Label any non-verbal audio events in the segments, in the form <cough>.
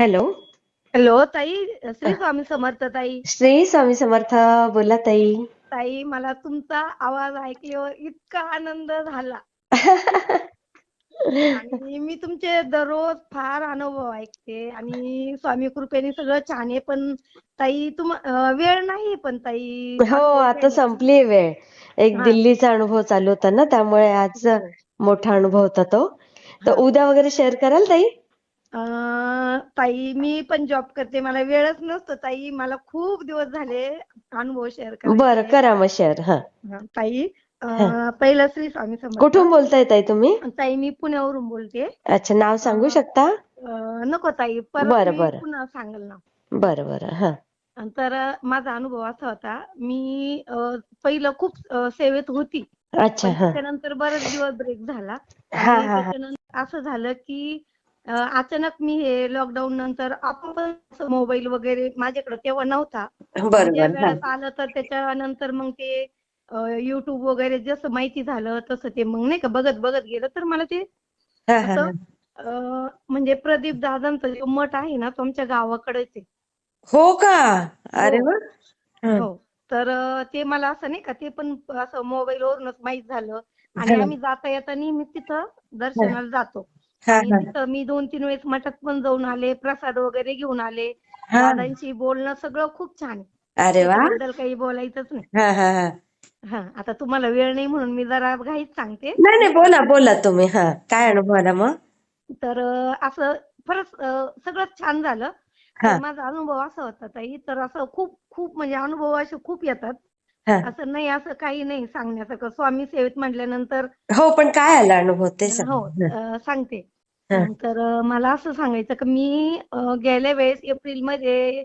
Hello. Hello ताई श्री स्वामी समर्थ ताई. श्री स्वामी समर्थ बोला ताई. ताई मला तुमचा आवाज ऐकल्यावर इतका आनंद झाला. आणि मी तुमचे दररोज फार अनुभव ऐकते आणि स्वामी कृपेने सगळं छान आहे पण ताई तुम वेळ नाही पण ताई हो आता संपली वेळ. एक हा. दिल्लीचा अनुभव चालू होता ना त्यामुळे आज मोठा अनुभव होता तो. तर हा. उद्या वगैरे शेअर कराल ताई? ताई मी पण जॉब करते. मला वेळच नसतो ताई. मला खूप दिवस झाले अनुभव शेअर बरं करा मग शेअर हा. ताई पहिलं श्री स्वामी समर्थ. कुठून बोलताय ताई तुम्ही? ताई मी पुण्यावरून बोलते. अच्छा नाव सांगू. शकता? नको ताई बरं, बरं. पुन्हा सांगेल ना. बरं बरं. हा. तर माझा अनुभव असा होता मी पहिलं खूप सेवेत होती. अच्छा त्याच्यानंतर बरेच दिवस ब्रेक झाला. त्याच्यानंतर असं झालं की अचानक मी हे लॉकडाऊन नंतर आपोआप मोबाईल वगैरे माझ्याकडे तेव्हा नव्हता. आलं तर त्याच्यानंतर मग ते युट्यूब वगैरे जसं माहिती झालं तसं ते मग नाही का बघत बघत गेलं तर मला ते म्हणजे प्रदीप दादांचा जो मठ आहे ना तो आमच्या गावाकडेच आहे. हो का? अरे हो. वा. हा. तर ते मला असं नाही का ते पण असं मोबाईल वरूनच माहीत झालं. आणि. आम्ही जाता येता नेहमी तिथं दर्शनाला जातो. आणि हा. तिथं मी दोन तीन वेळेस मठात पण जाऊन आले प्रसाद वगैरे घेऊन आले. दादांशी बोलणं सगळं खूप छान आहे. अरे वा. त्याच्याबद्दल काही बोलायचंच नाही. हा हा हा. हा आता तुम्हाला वेळ नाही म्हणून मी जरा घाईत सांगते. नाही नाही बोला बोला तुम्ही. हा काय अनुभव आला मग? तर अं, असं खरंच अं, सगळं छान झालं. हा. माझा अनुभव असा होता ताई तर असं खूप खूप म्हणजे अनुभव असे खूप येतात. असं नाही असं काही नाही सांगण्यासारखं. स्वामी सेवेत म्हटल्यानंतर हो पण काय आला अनुभव ते हो सांगते. तर मला असं सांगायचं की मी गेल्या वेळेस एप्रिलमध्ये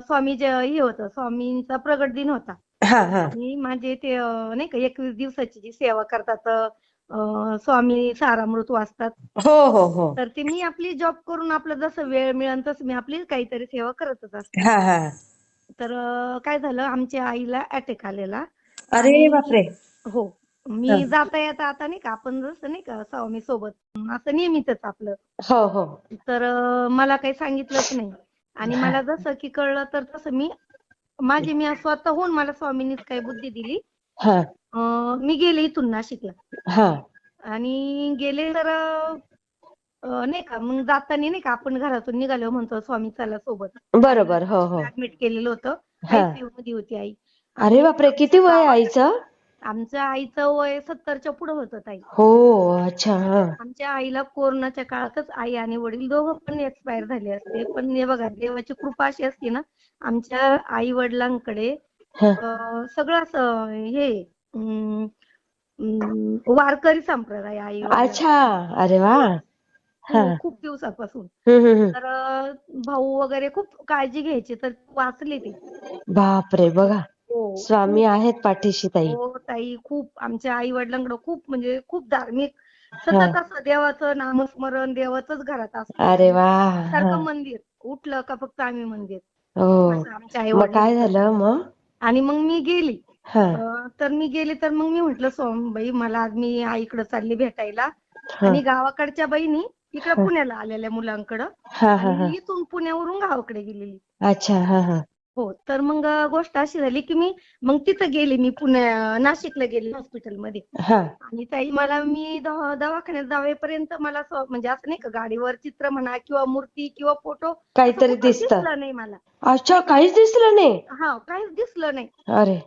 स्वामी जे हे होतं स्वामींचा प्रगट दिन होता. आणि माझे ते नाही का एकवीस दिवसाची जी सेवा करतात स्वामी सारामृत वाचतात. हो हो हो. तर ते मी आपली जॉब करून आपलं जसं वेळ मिळेल तसं मी आपली काहीतरी सेवा करतच असते. तर काय झालं? आमच्या आईला अटॅक आलेला. अरे बापरे! हो. मी जाता येता आता नाही का आपण जसं नाही का स्वामी सोबत. असं नेहमीच आपलं. हो हो. तर मला काही सांगितलंच नाही. आणि मला <laughs> जसं की कळलं तर तसं मी माझी मी स्वतःहून मला स्वामींनीच काही बुद्धी दिली. हा. मी गेले इथून नाशिकला. हा. आणि गेले तर नाही का मग जाताना नाही का आपण घरातून निघालो म्हणतो स्वामी चला सोबत. बरोबर हो हो. ऍडमिट केलेलं होतं. हा. आयसीयू मध्ये होती आई. अरे बापरे किती वय आईचं? आमच्या आईचं वय सत्तरच्या पुढे होतं ताई. हो अच्छा हा. आमच्या आईला कोरोनाच्या काळातच आई आणि वडील दोघं पण एक्सपायर झाले असते. पण हे बघा देवाची कृपा अशी असते ना आमच्या आई वडिलांकडे हा. अं, सगळं असं हे अं, अं, वारकरी संप्रदाय आई अच्छा अरे वा. हा खूप दिवसापासून. हम्म हम्म हम्म. तर अं, भाऊ वगैरे खूप काळजी घ्यायची तर वाचले ते. बापरे! बघा. हो स्वामी आहेत पाठीशी ताई. हो ताई खूप. आमच्या आई वडिलांकडे खूप म्हणजे खूप धार्मिक सतत असं देवाचं नामस्मरण देवाचंच घरात असतं. अरे वा! सारखं मंदिर. उठलं का फक्त आम्ही मंदिर. हो. असं आमच्या आई मग काय झालं मग? आणि मग मी गेली. हा. अं, तर मी गेले तर मग मी म्हंटल सोमबाई मला आज मी आईकडे चालली भेटायला. हा. आणि गावाकडच्या बहिणी इकडे. पुण्याला आलेल्या मुलांकडं. हा हा हा. आणि इथून पुण्यावरून गावाकडे गेलेली. अच्छा हा हा. हो तर मग गोष्ट अशी झाली की मी मग तिथं गेले मी पुण्या नाशिकला गेले हॉस्पिटलमध्ये. हा. आणि ताई मला मी दवा- दवाखान्यात जावेपर्यंत मला असं म्हणजे असं नाही का गाडीवर चित्र म्हणा किंवा मूर्ती किंवा फोटो काहीतरी दिसतं. दिसलं नाही मला. अच्छा काहीच दिसलं नाही? हा काहीच दिसलं नाही. अरे.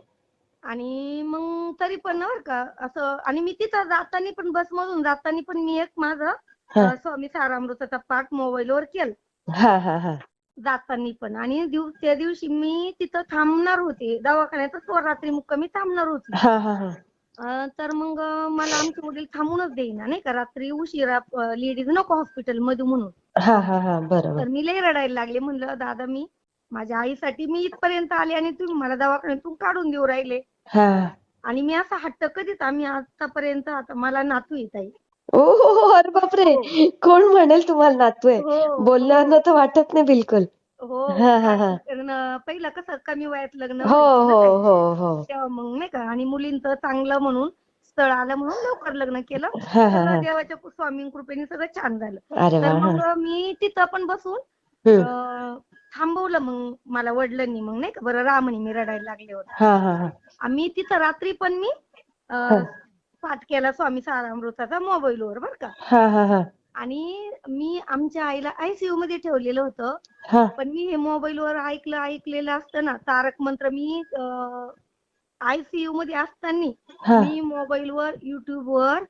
आणि मग तरी पण ना बरं का असं आणि मी तिथं जाताना पण बसमधून जाताना पण मी एक माझं स्वामी सारामृताचा पाठ मोबाईलवर केला. हा हा हा. जाताना पण. आणि त्या दिवशी मी तिथं थांबणार होते. दवाखान्यातच वर रात्री मुक्कामी थांबणार होती. तर मग मला आमचे वडील थांबूनच देईना नाही का? रात्री उशिरा लेडीज नको हॉस्पिटलमध्ये म्हणून बरोबर. तर मी लई रडायला लागले. म्हणलं दादा मी माझ्या आईसाठी मी इथपर्यंत आले आणि तुम्ही मला दवाखान्यातून काढून देऊ राहिले. आणि मी असा हट्ट कधीच आम्ही आतापर्यंत आता मला नातू येत आहे. ओ हो हो अरे बापरे. कोण म्हणेल तुम्हाला नातू आहे हो. बोलण्यावरनं तर वाटत नाही बिलकुल. हो हा, हा, हा. पहिलं कसं कमी वयात लग्न हो व्हायचं ना हो. हो हो. तेव्हा मग नाही का आणि मुलींचं चांगलं म्हणून स्थळ आलं म्हणून लवकर लग्न केलं. हा हा सगळं हा. देवाच्या स्वामी कृपेने सगळं छान झालं. अरे तर हा. मग मी तिथं पण बसून. अं, थांबवलं मग मला वडिलांनी मग नाही का? बरं म्हणे मी रडायला लागले होते. हा हा हा. आम्ही तिथं रात्री पण मी हा. पाठ केला स्वामी सारामृताचा मोबाईलवर बरं का? हा हा हा. आणि मी आमच्या आईला आयसीयू मध्ये ठेवलेलं होतं. पण मी हे मोबाईलवर ऐकलं ऐकलेलं असतं ना तारक मंत्र मी आयसीयू मध्ये असताना हा. मी मोबाईलवर युट्यूबवर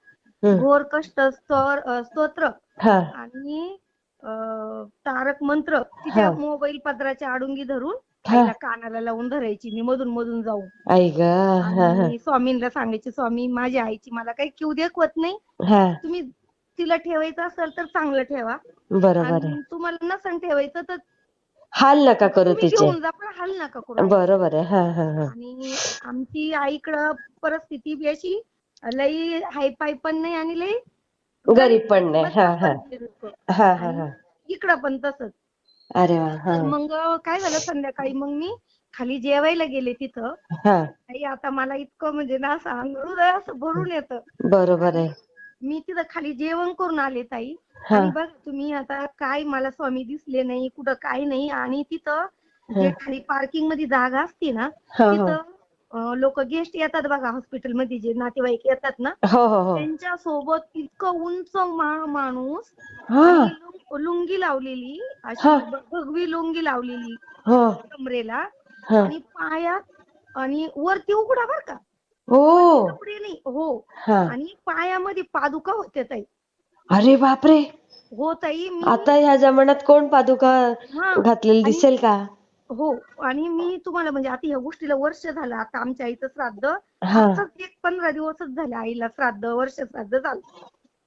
हम्म. घोर कष्ट स्तर- अं, स्तोत्र हा. आणि अं, तारक मंत्र तिच्या हा. मोबाईल पदराच्या आडुंगी धरून आईला कानाला लावून धरायची मी मधून मधून जाऊन. आई ग हा हा. आणि स्वामींना सांगायचे स्वामी माझ्या आईची मला काही किव देखवत नाही. हा. तुम्ही तिला ठेवायचं असेल तर चांगलं ठेवा. बरोबर आहे. आणि तुम्हाला नसन ठेवायचं तर हाल नका करू तुम्ही तिचे. घेऊन जा पण हाल नका करू. बरोबर आहे. हा हा हा. आणि आमची आईकडं परिस्थिती बी अशी लई हायफाय पण नाही आणि लई गरीब पण नाही. हा हा. हा हा हा. इकडं पण तसंच. अरे हा. मग काय झालं संध्याकाळी? मग मी खाली जेवायला गेले तिथं. हा. आई आता मला इतकं म्हणजे ना असं अंग हृदय असं भरून येतं. बरोबर आहे. मी तिथं खाली जेवण करून आले ताई. हा. आणि बघ तुम्ही आता काय मला स्वामी दिसले नाही कुठं काय नाही. आणि तिथं जे हा. खाली पार्किंगमध्ये जागा असते ना हो हो. तिथं लोक गेस्ट येतात बघा हॉस्पिटलमध्ये जे नातेवाईक येतात ना. हो हो हो. त्यांच्यासोबत इतकं उंच मा- माणूस. आणि लुंगी लावलेली अशी हा. भगवी लुंगी लावलेली हो. कमरेला हा. आणि पायात आणि वरती उघडा बर का. हो. कपडे नाही. हो. हा. आणि पायामध्ये पादुका होत्या ताई. अरे बापरे. हो ताई मी आता ह्या जमान्यात कोण पादुका हा. घातलेली आणि- दिसेल का? हो. आणि मी तुम्हाला म्हणजे आता ह्या गोष्टीला वर्ष झालं. आता आमच्या आईचं श्राद्ध हा. आताच एक पंधरा दिवसच झाले आईला श्राद्ध वर्ष श्राद्ध झालं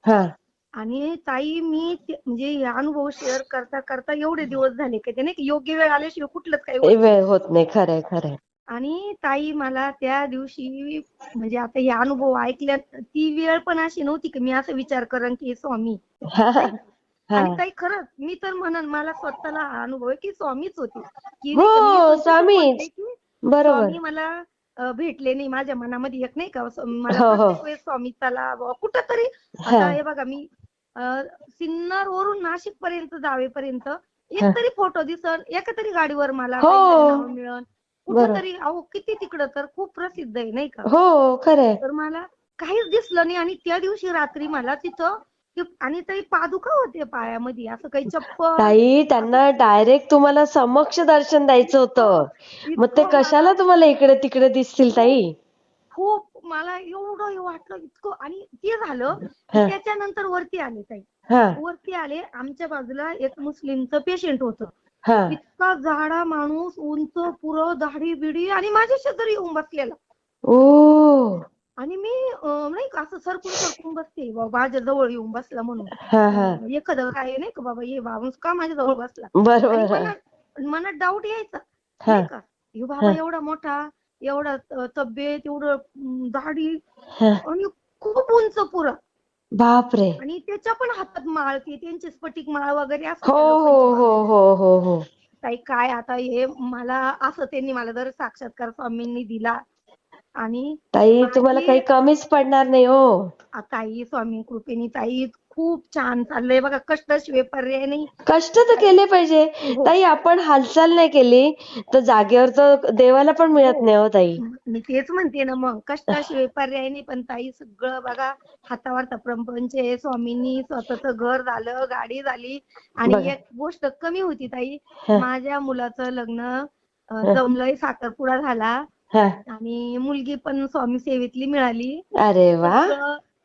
हा. आणि ताई मी ते- म्हणजे हे अनुभव शेअर करता करता एवढे दिवस झाले की ते नाही का योग्य वेळ आल्याशिवाय कुठलंच काही होत नाही. वेळ होत नाही खरंय खरंय आणि ताई मला त्या दिवशी म्हणजे आता हे अनुभव ऐकल्या ती वेळ पण अशी नव्हती की मी असं विचार करण की स्वामी हा हा आणि हा ताई खरंच मी तर म्हणन मला स्वतःला हा अनुभव आहे की स्वामीच होते की हो, नाही का, मी तुमचं स्वामीच. बोलते की बरोबर स्वामी मला अ, भेटले नाही माझ्या मनामध्ये एक नाही का असं मला हो, हो. प्रत्येक वेळेस स्वामी कुठंतरी हा. आता हे बघा मी सिन्नर वरून नाशिक पर्यंत जावेपर्यंत एक तरी फोटो दिसन एका तरी गाडीवर मला हो. काहीतरी नाव मिळन. कुठंतरी अहो किती तिकडं तर खूप प्रसिद्ध आहे नाही का? हो खरंय तर मला काहीच दिसलं नाही आणि त्या दिवशी रात्री मला तिथं ते- आणि तरी पादुका होते पायामध्ये असं काही चप्पल. ताई त्यांना डायरेक्ट तुम्हाला समक्ष दर्शन द्यायचं होतं. मग ते इतकं कशाला तुम्हाला इकडे तिकडे दिसतील ताई? खूप मला एवढं वाटलं इतकं आणि ते झालं हा. त्याच्यानंतर वरती आले ताई. हा. वरती आले आमच्या बाजूला एक मुस्लिमचं पेशंट होतं. हा. इतका जाडा माणूस उंच पुरं दाढी बिडी आणि माझ्या शेजारी येऊन बसलेला. ओ. आणि मी अं, नाही का असं सरकून सरकून बसते. बाबा माझ्या जवळ येऊन बसला म्हणून. हा हा. एखादं काय नाही का बाबा ये माणूस का माझ्या जवळ बसला? आणि बरोबर मनात मनात डाऊट यायचा हा. नाही का? ह्यो बाबा हा. एवढा मोठा एवढा तब्येत एवढं दाढी. आणि खूप उंच पुरा बापरे आणि त्याच्या पण हातात माळ ती त्यांची स्फटिक माळ वगैरे हो हो हो. हो हो हो ताई काय आता हे मला असं त्यांनी मला जर साक्षात्कार स्वामींनी दिला आणि ताई तुम्हाला काही कमीच पडणार नाही हो ताई स्वामी कृपेने ताई खूप छान चाललंय बघा कष्टाशिवाय पर्याय नाही कष्ट तर केले पाहिजे हो. ताई आपण हालचाल नाही केली तर जागेवर तर देवाला पण मिळत. नाही हो ताई मी तेच म्हणते ना मग कष्टाशिवाय <laughs> पर्याय नाही पण ताई सगळं बघा हातावरचा प्रपंच आहे स्वामींनी स्वतःच घर झालं गाडी झाली आणि बघा. एक गोष्ट कमी होती ताई हा. माझ्या मुलाचं लग्न अं. जमलंय साखरपुडा झाला हा आणि मुलगी पण स्वामी सेवेतली मिळाली अरे वा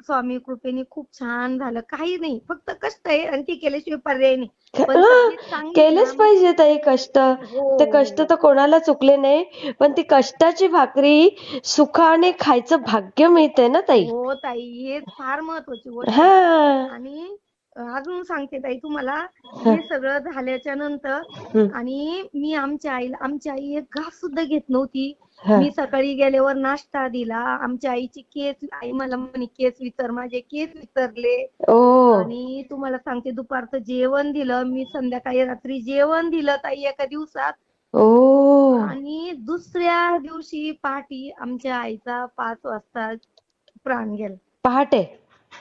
स्वामी कृपेने खूप छान झालं. काही नाही फक्त कष्ट आहे आणि ती केल्याशिवाय पर्याय नाही. पण तब्येत चांगली केलेच ना, पाहिजे ताई कष्ट. हो. ते कष्ट तर कोणाला चुकले नाही पण ती कष्टाची भाकरी सुखाने खायचं भाग्य मिळते ना ताई? हो ताई हे फार महत्वाची गोष्ट हा. आहे. आणि अजून सांगते ताई तुम्हाला हे. सगळं झाल्याच्यानंतर आणि मी आमच्या आईला आमची आई एक घास सुद्धा घेत नव्हती. मी सकाळी गेल्यावर नाश्ता दिला. आमच्या आईची केस आई मला म्हणे केस विचार माझे केस विचारले आणि तुम्हाला सांगते दुपारचं जेवण दिलं. मी संध्याकाळी रात्री जेवण दिलं ताई एका दिवसात. आणि दुसऱ्या दिवशी पहाटे आमच्या आईचा पाच वाजता प्राण गेला. पहाटे?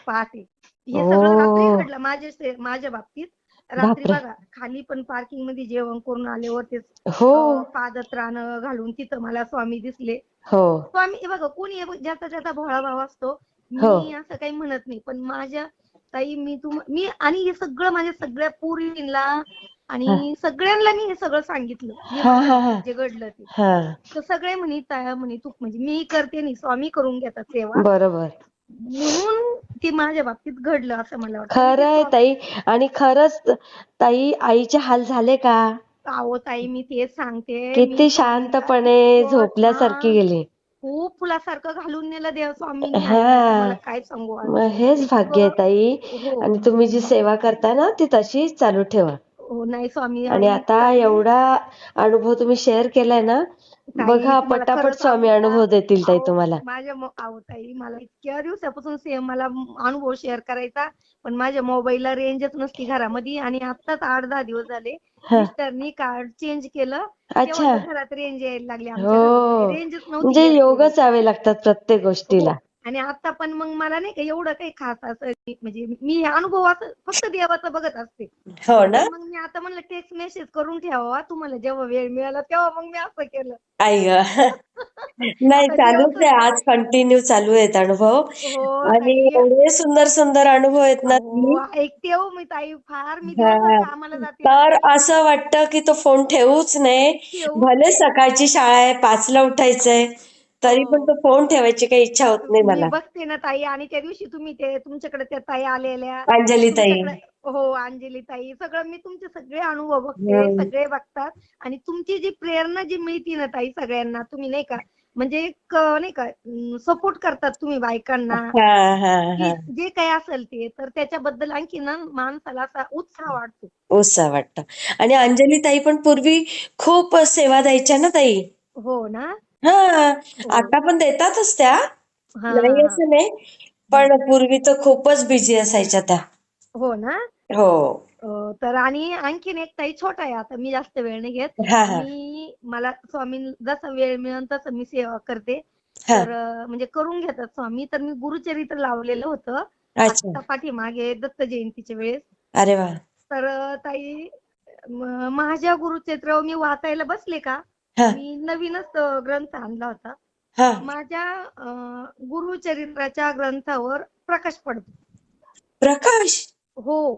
पहाटे. हे सगळं रात्री. घडलं माझ्या माझ्या बाबतीत. रात्री बापरे. बघा खाली पण पार्किंगमध्ये जेवण करून आल्यावर ते हो. पादत्राण घालून तिथं मला स्वामी दिसले. हो. स्वामी हे बघा कोणी हे- ज्याचा ज्याचा भोळा भाव असतो हो. मी असं काही म्हणत नाही पण माझ्या ताई मी तुम मी आणि हे सगळं माझ्या सगळ्या पोरींना आणि सगळ्यांना मी हे सगळं सांगितलं. जे हा, हा, हा. जे घडलं ते. हा. तर सगळे म्हणे ताया म्हणे तू म्हणजे मी करते नाही स्वामी करून घेतात सेवा. बरोबर. म्हणून ते माझ्या बाबतीत घडलं असं मला वाटतं. खरं आहे आणि ते ताई. आणि खरंच ताई आईचे हाल झाले का? अहो ताई मी तेच सांगते. किती शांतपणे झोपल्यासारखी गेली. खूप फुलासारखं घालून नेलं देव स्वामींनी. हा. काय सांगू आज. मग हेच भाग्य आहे ताई. हो. आणि तुम्ही जी सेवा करता ना ती तशीच चालू ठेवा. हो नाही स्वामी. आणि आता एवढा अनुभव तुम्ही शेअर केलाय ना बघा पटापट स्वामी? अनुभव देतील ताई तुम्हाला माझ्या मो- अहो ताई मला इतक्या दिवसापासून सेम मला अनुभव शेअर करायचा पण माझ्या मोबाईलला रेंजच नसती घरामध्ये आणि आताच आठ दहा दिवस झाले. मिस्टरनी कार्ड चेंज केलं अच्छा घरात रेंज यायला लागली हो रेंजच नव्हती म्हणजे. योगच यावे लागतात प्रत्येक गोष्टीला. आणि आता पण मग मला नाही का एवढं काही खास असं म्हणजे मी हे अनुभव असं फक्त देवाचं बघत असते. हो ना? मग मी आता म्हणलं टेक्स्ट मेसेज करून ठेवावा तुम्हाला जेव्हा वेळ मिळाला तेव्हा मग मी असं केलं. आई ग. <laughs> नाही चालूच आहे. आज कंटिन्यू चालू आहेत अनुभव. हो आणि. एवढे सुंदर सुंदर अनुभव आहेत ना ऐकते हो मी ताई. फार मी. दिवसभर कामाला जाते. तर असं वाटतं की तो फोन ठेवूच नये. ठेवूच भले सकाळची शाळा आहे पाचला उठायचंय. तरी हो. पण तो फोन ठेवायची काही इच्छा होत नाही मी मला. बघते ना ताई आणि त्या दिवशी तुम्ही ते तुमच्याकडे त्या ताई आलेल्या. अंजली ताई तुमच्याकडे- हो अंजली ताई सगळं मी तुमचे सगळे अनुभव बघते हम्म. सगळे बघतात. आणि तुमची जी प्रेरणा जी मिळती ना ताई सगळ्यांना तुम्ही नाही का म्हणजे एक नाही का सपोर्ट करतात तुम्ही बायकांना. हा हा हा. की जे काही असेल ते तर त्याच्याबद्दल आणखी ना माणसाला असा उत्साह वाटतो. उत्साह वाटतं. आणि अंजली ताई पण पूर्वी खूप सेवा द्यायच्या ना ताई? हो ना. हा आता पण देतातच त्या. हा. नाही असं नाही पण पूर्वी तर खूपच बिझी असायच्या त्या. हो ना? हो. अं, तर आणि आणखीन एक ताई छोटा आहे आता मी जास्त वेळ नाही घेत. हा हा. मी मला स्वामी जसा वेळ मिळेल तसं मी सेवा करते. हा. तर अं, म्हणजे करून घेतात स्वामी तर मी गुरुचरित्र लावलेलं होतं. अच्छा. पाठीमागे दत्त जयंतीच्या वेळेस. अरे वा. तर अं, ताई म- माझ्या गुरुचरित्र मी वाचायला बसले का? हा. मी नवीनच अं, ग्रंथ आणला होता. हा. माझ्या अं, गुरुचरित्राच्या ग्रंथावर प्रकाश पडतो. प्रकाश? हो.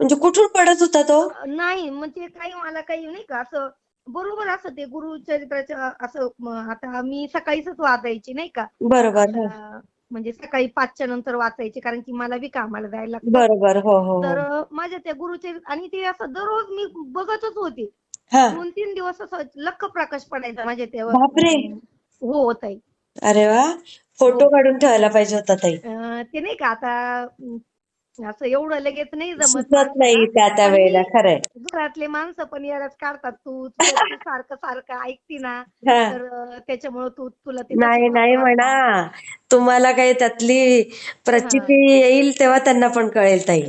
म्हणजे कुठून पडत होता तो? नाही म्हणजे काही मला काही नाही का असं बरोबर असं ते गुरुचरित्राच्या असं म, आता मी सकाळीच वाचायची नाही का? बरोबर हा. अं, म्हणजे सकाळी पाचच्या नंतर वाचायची कारण की मला बी कामाला जायला लागतं. बरोबर हो हो तर हो माझ्या त्या गुरुचरित्र आणि ते असं दररोज मी बघतच होते. दोन तीन दिवस असं लख प्रकाश पडायचा माझ्या त्या बापरे. हो ताई. अरे वा. फोटो हो. काढून ठेवायला पाहिजे होता ताई. अं, ते नाही का आता असं एवढं लगेच नाही जमत सुचत नाही. त्या वेळेला खरंय. घरातले माणसं पण यालाच काढतात तू <laughs> सारखं सारखं ऐकती ना हा. तर अं, त्याच्यामुळं तू तुला ते नाही तसं नाही वाटतं. म्हणा. तुम्हाला काही त्यातली प्रचिती येईल तेव्हा त्यांना पण कळेल ताई.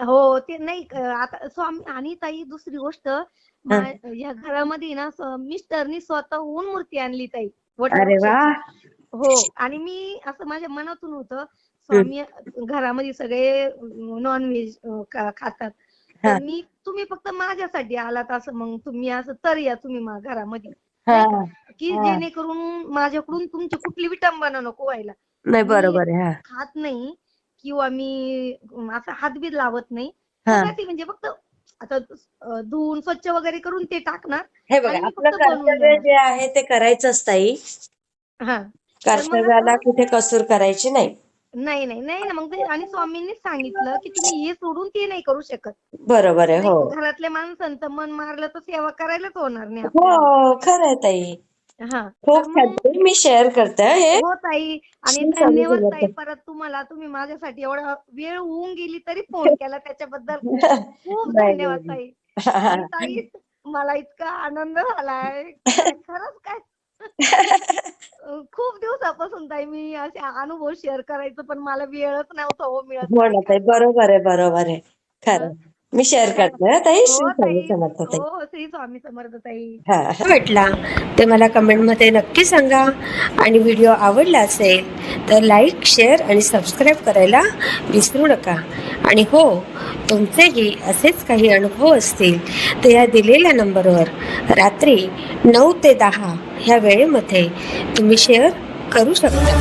हो ते नाही आता स्वामी आणि ताई दुसरी गोष्ट मा- या घरामध्ये ना स्व- मिस्टरनी स्वतःहून मूर्ती आणली ताई. अरे वा. वटवृक्षाची. हो आणि मी असं माझ्या मनातून होतं स्वामी घरामध्ये सगळे नॉनव्हेज खातात. तर मी तुम्ही फक्त माझ्यासाठी आलात असं मग तुम्ही असं तर या तुम्ही घरामध्ये. की. जेणेकरून माझ्याकडून तुमची कुठली विटंबना नको व्हायला. नाही बरोबर खात नाही किंवा मी असं हातबीत लावत नाही. ते म्हणजे फक्त आता धुवून स्वच्छ वगैरे करून ते टाकणार हे बघा आपलं कर्तव्य. जे आहे ते करायचंच ताई. हा. कर्तव्याला कुठे कसूर करायची नाही. नाही नाही नाही ना. मग ते आणि स्वामींनीच सांगितलं की तुम्ही हे सोडून ते नाही करू शकत. बरोबर आहे हो. घरातल्या माणसांचं मन मारलं तर सेवा करायलाच होणार नाही आपल्याला. हो खरं आहे ताई. हा. खूप तर छान मग- ताई, मी शेअर करते हं हे. हो ताई. आणि धन्यवाद. ताई. परत तुम्हाला तुम्ही माझ्यासाठी एवढा वेळ होऊन गेली तरी फोन केला त्याच्याबद्दल. खूप नाही, धन्यवाद नाही. ताई. आणि ताई मला इतका आनंद झालाय. खरंच काय खूप दिवसापासून ताई मी असे अनुभव शेअर करायचं पण मला वेळच नव्हता हो मिळत. हो ना ताई बरोबर आहे बरोबर आहे. खरं. मी शेअर करते हं ताई. श्री हो स्वामी ताई. समर्थ ताई. हो श्री स्वामी समर्थ ताई. हा. वाटला? ते मला कमेंटमध्ये नक्की सांगा. आणि व्हिडिओ आवडला असेल तर लाईक शेअर आणि सबस्क्राईब करायला विसरू नका. आणि हो तुमचेही असेच काही अनुभव असतील तर या दिलेल्या नंबरवर रात्री नऊ ते दहा ह्या वेळेमध्ये तुम्ही शेअर करू शकता.